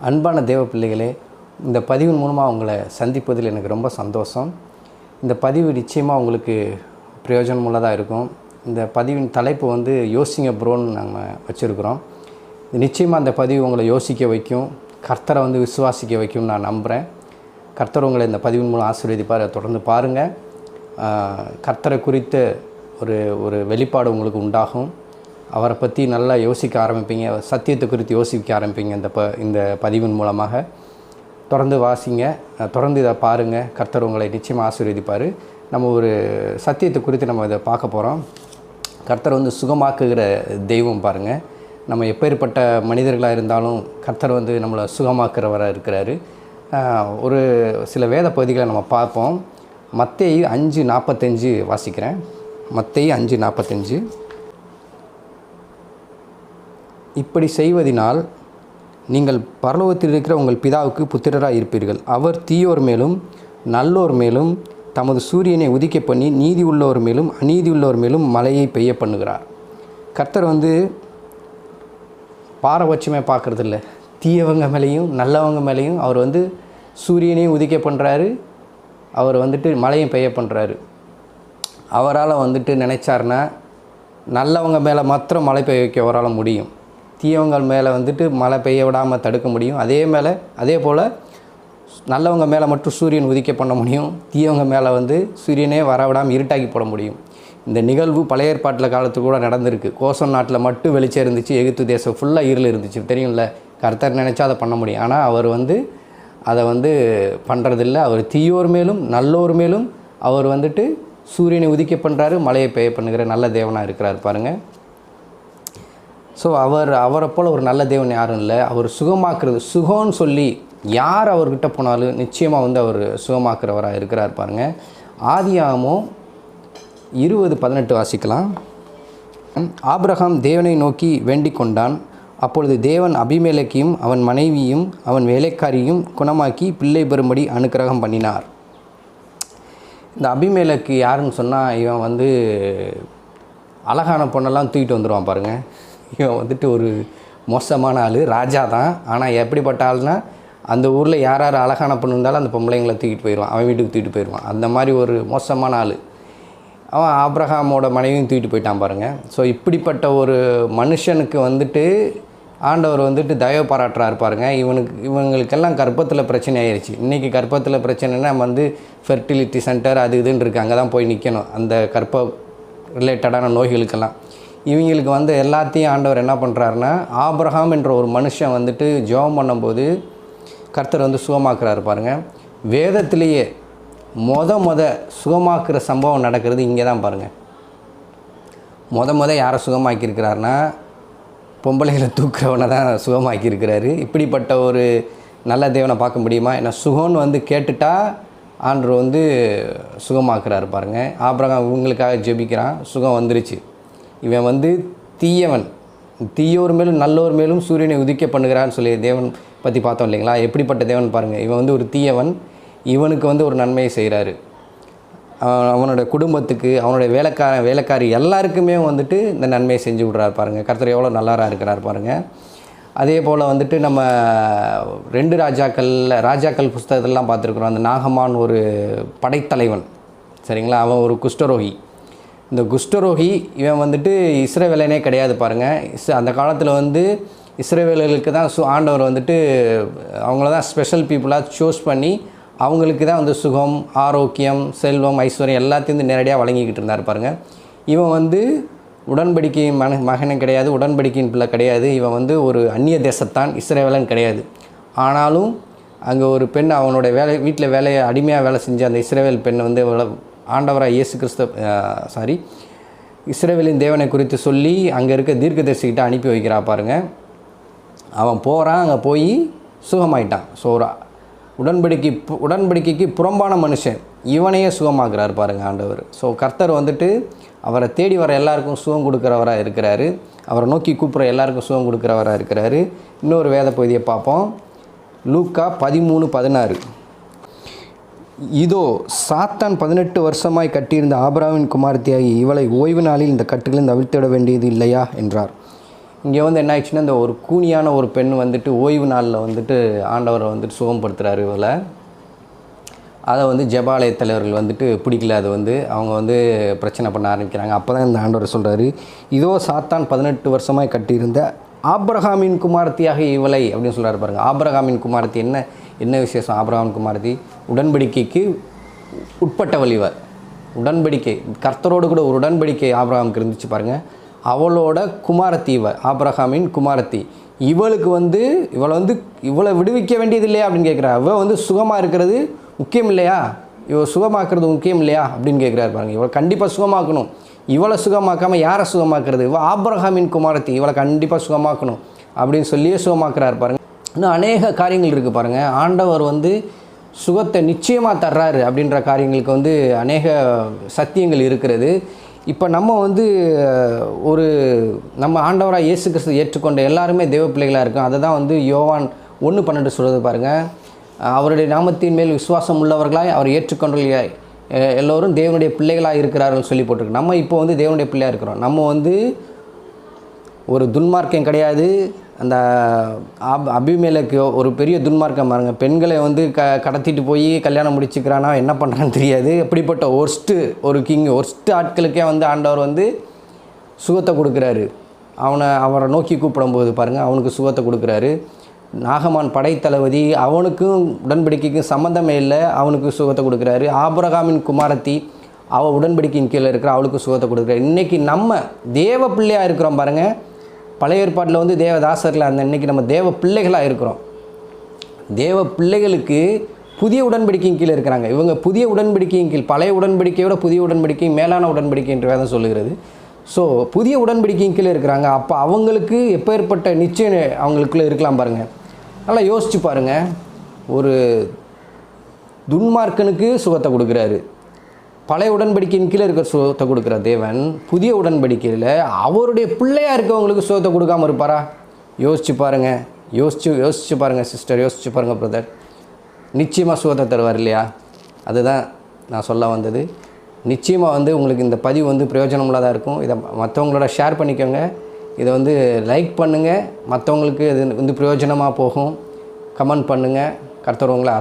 அன்பான தேவ பிள்ளைகளே இந்த பதிவின் மூலமாக உங்களை சந்திப்பதில் எனக்கு ரொம்ப சந்தோஷம். இந்த பதிவு நிச்சயமாக உங்களுக்கு பிரயோஜனமுள்ளதாக இருக்கும். இந்த பதிவின் தலைப்பு வந்து யோசிங்க ப்ரோன்னு நாங்கள் வச்சுருக்குறோம். நிச்சயமாக அந்த பதிவு உங்களை யோசிக்க வைக்கும். கர்த்தரை வந்து விசுவாசிக்க வைக்கும் நான் நம்புகிறேன் கர்த்தர் உங்களை இந்த பதிவின் மூலம் ஆசீர்வதிப்பார். தொடர்ந்து பாருங்கள் கர்த்தரை குறித்த ஒரு ஒரு வெளிப்பாடு உங்களுக்கு உண்டாகும். அவரை பற்றி நல்லா யோசிக்க ஆரம்பிப்பீங்க. சத்தியத்தை குறித்து யோசிக்க ஆரம்பிப்பீங்க இந்த ப இந்த பதிவின் மூலமாக. தொடர்ந்து வாசிங்க. தொடர்ந்து இதை பாருங்கள் கர்த்தர் உங்களை நிச்சயமாக ஆசீர்வதிப்பார். நம்ம ஒரு சத்தியத்தை குறித்து நம்ம இதை பார்க்க போகிறோம் கர்த்தர் வந்து சுகமாக்குகிற தெய்வம் பாருங்கள் நம்ம எப்பேற்பட்ட மனிதர்களாக இருந்தாலும் கர்த்தர் வந்து நம்மளை சுகமாக்குறவராக இருக்கிறாரு. ஒரு சில வேத பகுதிகளை நம்ம பார்ப்போம். மத்தேயு அஞ்சு நாற்பத்தஞ்சு வாசிக்கிறேன். மத்தேயு அஞ்சு நாற்பத்தஞ்சு இப்படி செய்வதினால் நீங்கள் பரலோகத்தில் இருக்கிற உங்கள் பிதாவுக்கு புத்திரராக இருப்பீர்கள். அவர் தீயோர் மேலும் நல்லோர் மேலும் தமது சூரியனை உதிக்க பண்ணி நீதி உள்ளோர் மேலும் அநீதி உள்ளோர் மேலும் மழையை பெய்ய பண்ணுகிறார். கர்த்தர் வந்து பாரபட்சமே பார்க்குறதில்ல. தீயவங்க மேலேயும் நல்லவங்க மேலேயும் அவர் வந்து சூரியனையும் உதிக்க பண்ணுறாரு அவர் வந்துட்டு மழையும் பெய்ய பண்ணுறாரு அவரால் வந்துட்டு நினைச்சார்னா நல்லவங்க மேலே மாத்திரம் மழை பெய்ய வைக்க அவரால் முடியும். தீயவங்கள் மேலே வந்துட்டு மழை பெய்ய விடாமல் தடுக்க முடியும். அதே மேலே அதே போல் நல்லவங்க மேலே மட்டும் சூரியன் உதிக்க பண்ண முடியும். தீயவங்க மேலே வந்து சூரியனே வர விடாமல் இருட்டாக்கி போட முடியும். இந்த நிகழ்வு பழைய ஏற்பாட்டில் காலத்து கூட நடந்திருக்கு. கோசம் நாட்டில் மட்டும் வெளிச்சம் இருந்துச்சு எகிப்து தேசம் ஃபுல்லாக இருள் இருந்துச்சு. தெரியும்ல? கர்த்தர் நினச்சா அதை பண்ண முடியும். ஆனால் அவர் வந்து அதை வந்து பண்ணுறதில்ல அவர் தீயோர் மேலும் நல்லோர் மேலும் அவர் வந்துட்டு சூரியனை உதிக்க பண்ணுறாரு மழையை பெய்ய பண்ணுகிற நல்ல தேவனாக இருக்கிறார் பாருங்கள் ஸோ அவர் அவரை போல் ஒரு நல்ல தேவன் யாரும் இல்லை. அவர் சுகமாக்குறது சுகம்னு சொல்லி யார் அவர்கிட்ட போனாலும் நிச்சயமாக வந்து அவர் சுகமாக்குறவராக இருக்கிறார் பாருங்கள் ஆதியாகமும் இருபது பதினெட்டு வாசிக்கலாம். ஆப்ரஹாம் தேவனை நோக்கி வேண்டிக் கொண்டான். அப்பொழுது தேவன் அபிமேலக்கையும் அவன் மனைவியும் அவன் வேலைக்காரியும் குணமாக்கி பிள்ளை பெறும்படி அனுக்கிரகம் பண்ணினார். இந்த அபிமேலக்கு யாருன்னு சொன்னால் இவன் வந்து அழகான பொண்ணெல்லாம் தூக்கிட்டு வந்துடுவான் பாருங்கள் இவன் வந்துட்டு ஒரு மோசமான ஆள் ராஜா தான். ஆனால் எப்படிப்பட்ட ஆள்னா அந்த ஊரில் யார் யார் அழகான பொண்ணு இருந்தாலும் அந்த பொம்பளைங்களை தூக்கிட்டு போயிடுவான் அவன் வீட்டுக்கு தூக்கிட்டு போயிடுவான் அந்த மாதிரி ஒரு மோசமான ஆள். அவன் ஆப்ரஹாமோட மனைவியும் தூக்கிட்டு போயிட்டான் பாருங்கள் ஸோ இப்படிப்பட்ட ஒரு மனுஷனுக்கு வந்துட்டு ஆண்டவர் வந்துட்டு தயவு பாராட்டுறாரு பாருங்க. இவனுக்கு இவங்களுக்கெல்லாம் கர்ப்பத்தில் பிரச்சனை ஆயிடுச்சு இன்றைக்கி கர்ப்பத்தில் பிரச்சனைனா நம்ம வந்து ஃபெர்டிலிட்டி சென்டர் அது இதுன்னு இருக்குது அங்கே தான் போய் நிற்கணும் அந்த கர்ப்ப ரிலேட்டடான நோய்களுக்கெல்லாம். இவங்களுக்கு வந்து எல்லாத்தையும் ஆண்டவர் என்ன பண்ணுறாருன்னா ஆப்ரஹாம் என்ற ஒரு மனுஷன் வந்துட்டு ஜெபம் பண்ணும்போது கர்த்தர் வந்து சுகமாக்குறாரு பாருங்கள் வேதத்திலேயே மொத மொத சுகமாக்குற சம்பவம் நடக்கிறது இங்கே தான் பாருங்கள் மொத மொத யாரை சுகமாக்கியிருக்கிறாருன்னா பொம்பளைகளை தூக்குறவனை தான் சுகமாக்கியிருக்கிறாரு. இப்படிப்பட்ட ஒரு நல்ல தேவனை பார்க்க முடியுமா? ஏன்னா சுகம்னு வந்து கேட்டுட்டா ஆண்டவர் வந்து சுகமாக்குறாரு பாருங்க. ஆபிரகாம் இவங்களுக்காக ஜெபிக்கிறான் சுகம் வந்துருச்சு. இவன் வந்து தீயவன். தீயோர் மேலும் நல்லோர் மேலும் சூரியனை உதிக்க பண்ணுகிறான்னு சொல்லி தேவன் பற்றி பார்த்தோம் இல்லைங்களா? எப்படிப்பட்ட தேவன் பாருங்கள் இவன் வந்து ஒரு தீயவன். இவனுக்கு வந்து ஒரு நன்மையை செய்கிறாரு அவனோட குடும்பத்துக்கு அவனுடைய வேலைக்காரன் வேலைக்காரி எல்லாருக்குமே வந்துட்டு இந்த நன்மையை செஞ்சு விட்றாரு பாருங்கள் கர்த்தர் எவ்வளோ நல்லாராக இருக்கிறார் பாருங்கள் அதே போல் வந்துட்டு நம்ம ரெண்டு ராஜாக்கள் ராஜாக்கள் புஸ்தகத்திலலாம் பார்த்துருக்குறோம். அந்த நாகமான் ஒரு படைத்தலைவன். சரிங்களா? அவன் ஒரு குஷ்டரோகி. இந்த குஷ்டரோகி இவன் வந்துட்டு இஸ்ரேவேலனே கிடையாது பாருங்கள் இஸ் அந்த காலத்தில் வந்து இஸ்ரேவேலர்களுக்கு தான் சு ஆண்டவர் வந்துட்டு அவங்கள தான் ஸ்பெஷல் பீப்புளாக சூஸ் பண்ணி அவங்களுக்கு தான் வந்து சுகம் ஆரோக்கியம் செல்வம் ஐஸ்வர்யம் எல்லாத்தையும் வந்து நேரடியாக வழங்கிக்கிட்டு இருந்தார் பாருங்கள் இவன் வந்து உடன்படிக்கை மன மகனும் கிடையாது உடன்படிக்கையின் பிள்ளை கிடையாது. இவன் வந்து ஒரு அந்நிய தேசத்தான் இஸ்ரேவேலன் கிடையாது. ஆனாலும் அங்கே ஒரு பெண் அவனோட வேலை வீட்டில் வேலையை அடிமையாக வேலை செஞ்ச அந்த இஸ்ரேவேல் பெண் வந்து ஆண்டவராக இயேசு கிறிஸ்த சாரி இஸ்ரேவேலின் தேவனை குறித்து சொல்லி அங்கே இருக்க தீர்க்கதரிசிக்கிட்ட அனுப்பி வைக்கிறா பாருங்கள் அவன் போகிறான் அங்கே போய் சுகமாயிட்டான். ஸோ ஒரு உடன்படிக்கை பு- உடன்படிக்கைக்கு புறம்பான மனுஷன். இவனையே சுகமாக்குறாரு பாருங்க ஆண்டவர். ஸோ கர்த்தர் வந்துட்டு அவரை தேடி வர எல்லாருக்கும் சுகம் கொடுக்குறவராக இருக்கிறாரு. அவரை நோக்கி கூப்பிட்ற எல்லாருக்கும் சுகம் கொடுக்குறவராக இருக்கிறாரு. இன்னொரு வேத பகுதியை பார்ப்போம். லூக்கா பதிமூணு பதினாறு. இதோ சாத்தான் பதினெட்டு வருஷமாய் கட்டியிருந்த ஆபராவின் குமார்த்தியாகி இவளை ஓய்வு நாளில் இந்த கட்டுகளில் தவிர்த்திட வேண்டியது இல்லையா? என்றார். இங்கே வந்து என்ன ஆயிடுச்சுன்னா இந்த ஒரு கூனியான ஒரு பெண் வந்துட்டு ஓய்வு நாளில் வந்துட்டு ஆண்டவரை வந்துட்டு சுகம்படுத்துகிறாரு இவளை. அதை வந்து ஜெபாலய தலைவர்கள் வந்துட்டு பிடிக்கல. அது வந்து அவங்க வந்து பிரச்சனை பண்ண ஆரம்பிக்கிறாங்க. அப்போ தான் இந்த ஆண்டவர் சொல்கிறாரு இதோ சாத்தான் பதினெட்டு வருஷமாக கட்டியிருந்த ஆப்ரஹாமின் குமார்த்தியாக இவளை அப்படின்னு சொல்கிறாரு பாருங்க. ஆப்ரஹாமின் குமார்த்தி என்ன என்ன விசேஷம்? ஆபிரகாமின் குமாரத்தி உடன்படிக்கைக்கு உட்பட்டவள் இவர் உடன்படிக்கை. கர்த்தரோடு கூட ஒரு உடன்படிக்கை ஆபிரகாமுக்கு இருந்துச்சு பாருங்கள் அவளோட குமாரத்தி இவர் ஆபிரகாமின் குமாரத்தி. இவளுக்கு வந்து இவளை வந்து இவளை விடுவிக்க வேண்டியது இல்லையா அப்படின்னு கேட்குறா இவள் வந்து சுகமாக இருக்கிறது முக்கியம் இல்லையா? இவள் சுகமாக்குறது முக்கியம் இல்லையா அப்படின்னு கேட்குறாரு பாருங்க. இவளை கண்டிப்பாக சுகமாக்கணும். இவளை சுகமாக்காமல் யாரை சுகமாக்குறது? இவள் ஆபிரகாமின் குமாரத்தி. இவளை கண்டிப்பாக சுகமாக்கணும் அப்படின்னு சொல்லியே சுகமாக்குறாரு பாருங்க. இன்னும் அநேக காரியங்கள் இருக்குது பாருங்கள் ஆண்டவர் வந்து சுகத்தை நிச்சயமாக தர்றாரு அப்படின்ற காரியங்களுக்கு வந்து அநேக சத்தியங்கள் இருக்கிறது. இப்போ நம்ம வந்து ஒரு நம்ம ஆண்டவராக இயேசு கிறிஸ்து ஏற்றுக்கொண்ட எல்லாருமே தெய்வ பிள்ளைகளாக இருக்கும். அதை தான் வந்து யோவான் ஒன்று பன்னெண்டு சொல்கிறது பாருங்கள் அவருடைய நாமத்தின் மேல் விசுவாசம் உள்ளவர்களாய் அவர் ஏற்றுக்கொண்டுள்ள எல்லோரும் தேவனுடைய பிள்ளைகளாக இருக்கிறார்கள் சொல்லி போட்டிருக்கு. நம்ம இப்போ வந்து தேவனுடைய பிள்ளையாக இருக்கிறோம். நம்ம வந்து ஒரு துன்மார்க்கம் கிடையாது. அந்த அப் அபிமேலுக்கு ஒரு பெரிய துன்மார்க்கம் பாருங்க. பெண்களை வந்து க கடத்திட்டு போய் கல்யாணம் முடிச்சுக்கிறானா என்ன பண்ணுறான்னு தெரியாது. அப்படிப்பட்ட ஒர்ஸ்ட்டு ஒரு கிங் ஒர்ஸ்ட்டு ஆட்களுக்கே வந்து ஆண்டவர் வந்து சுகத்தை கொடுக்குறாரு. அவனை அவரை நோக்கி கூப்பிடும்போது பாருங்கள் அவனுக்கு சுகத்தை கொடுக்குறாரு. நாகமான் படைத்தளபதி அவனுக்கும் உடன்படிக்கைக்கும் சம்மந்தமே இல்லை அவனுக்கு சுகத்தை கொடுக்குறாரு. ஆபரகாமின் குமாரத்தி அவள் உடன்படிக்கையின் கீழே இருக்கிற அவளுக்கு சுகத்தை கொடுக்குறாரு. இன்றைக்கி நம்ம தேவ பிள்ளையாக இருக்கிறோம் பாருங்கள் பழைய ஏற்பாட்டில் வந்து தேவதாசரில் அந்த இன்றைக்கி நம்ம தேவ பிள்ளைகளாக இருக்கிறோம். தேவ பிள்ளைகளுக்கு புதிய உடன்படிக்கையின் கீழே இருக்கிறாங்க. இவங்க புதிய உடன்படிக்கையின் கீழ் பழைய உடன்படிக்கையோட புதிய உடன்படிக்கை மேலான உடன்படிக்கை என்று வேதம் சொல்லுகிறது. ஸோ புதிய உடன்படிக்கையின் கீழே இருக்கிறாங்க. அப்போ அவங்களுக்கு எப்பேற்பட்ட நிச்சயம் அவங்களுக்குள்ளே இருக்கலாம் பாருங்கள் நல்லா யோசித்து பாருங்கள் ஒரு துன்மார்க்கனுக்கு சுகத்தை கொடுக்குறாரு. பழைய உடன்படிக்கையின் கீழே இருக்கிற சுகத்தை கொடுக்குற தேவன் புதிய உடன்படிக்கையில் அவருடைய பிள்ளையாக இருக்கவங்களுக்கு சுகத்தை கொடுக்காம இருப்பாரா? யோசிச்சு பாருங்கள் யோசிச்சு யோசிச்சு பாருங்கள் சிஸ்டர் யோசிச்சு பாருங்கள் பிரதர் நிச்சயமாக சுகத்தை தருவார் இல்லையா? அதுதான் நான் சொல்ல வந்தது. நிச்சயமாக வந்து உங்களுக்கு இந்த பதிவு வந்து பிரயோஜனமுள்ளதாக இருக்கும். இதை மற்றவங்களோட ஷேர் பண்ணிக்கோங்க. இதை வந்து லைக் பண்ணுங்கள் மற்றவங்களுக்கு இது வந்து பிரயோஜனமாக போகும். கமெண்ட் பண்ணுங்கள் கர்த்தர் உங்களை